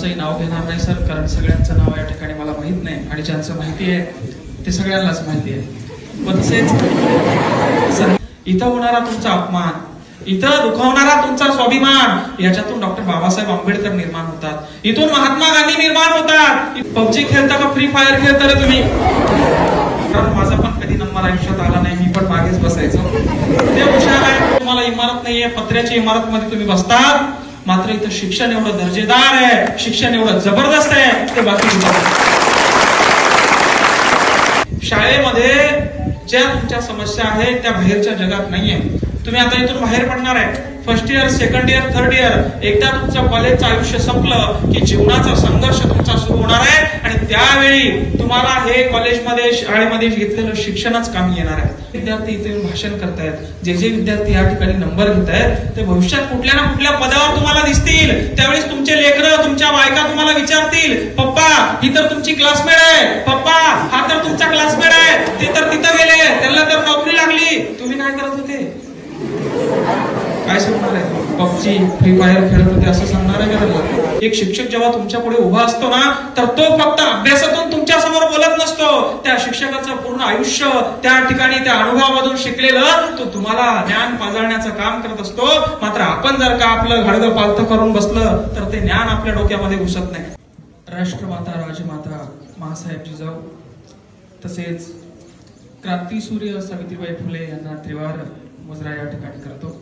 कोणाचंही नाव घेणार नाही सर कारण सगळ्यांचं नाव या ठिकाणी मला माहीत नाही आणि ज्यांचं माहिती आहे ते सगळ्यांनाच माहिती आहे. पण तसेच सर, इथं होणारा तुमचा अपमान इथं दुखावणारा तुमचा स्वाभिमान याच्यातून डॉक्टर बाबासाहेब आंबेडकर निर्माण होतात. इथून महात्मा गांधी निर्माण होतात. पबजी खेळता का फ्री फायर खेळता रे तुम्ही? माझा पण कधी नंबर आयुष्यात आला नाही मी पण मागेच बसायचो. ते हुशार आहे. तुम्हाला इमारत नाहीये पत्र्याची इमारत मध्ये तुम्ही बसतात मात्र इथं शिक्षण एवढं दर्जेदार आहे शिक्षण एवढं जबरदस्त आहे ते बाकी शाळेमध्ये ज्या तुमच्या समस्या आहेत त्या बाहेरच्या जगात नाहीये. तुम्ही आता इथून बाहेर पडणार आहे. First year second year third year एकदा तुमचं कॉलेजचं आयुष्य संपलं की जीवनाचा संघर्ष तुमचा सुरू होणार आहे. त्यावेळी तुम्हाला हे कॉलेजमध्ये शाळेमध्ये घेतलेलं शिक्षणच कामी येणार आहे. विद्यार्थी इथे भाषण करतायत. जे जे विद्यार्थी या ठिकाणी नंबर घेत आहेत ते भविष्यात कुठल्या ना कुठल्या पदावर तुम्हाला दिसतील. त्यावेळेस तुमचे लेकरं तुमच्या बायका तुम्हाला विचारतील पप्पा ही तर तुमची क्लासमेट आहे. पप्पा हा तर तुमचा क्लासमेट आहे. ते तर तिथं गेले त्यांना तर नोकरी लागली तुम्ही काय करत होते काय सांगणार आहे? पबजी फ्री फायर खेळत होते असं सांगणार आहे का एक शिक्षक जेव्हा तुमच्यापुढे उभा असतो ना तर तो फक्त अभ्यासातून तुमच्यासमोर बोलत नसतो. त्या शिक्षकाचं पूर्ण आयुष्य त्या ठिकाणी त्या अनुभवामधून शिकलेलं तो तुम्हाला ज्ञान पाजळण्याचं काम करत असतो. मात्र आपण जर का आपलं घडगं पालथं करून बसलं तर ते ज्ञान आपल्या डोक्यामध्ये घुसत नाही. राष्ट्रमाता राजमाता महासाहेब जिजाऊ तसेच क्रांतीसूर्य सावित्रीबाई फुले यांना त्रिवार मुजरा या ठिकाणी करतो.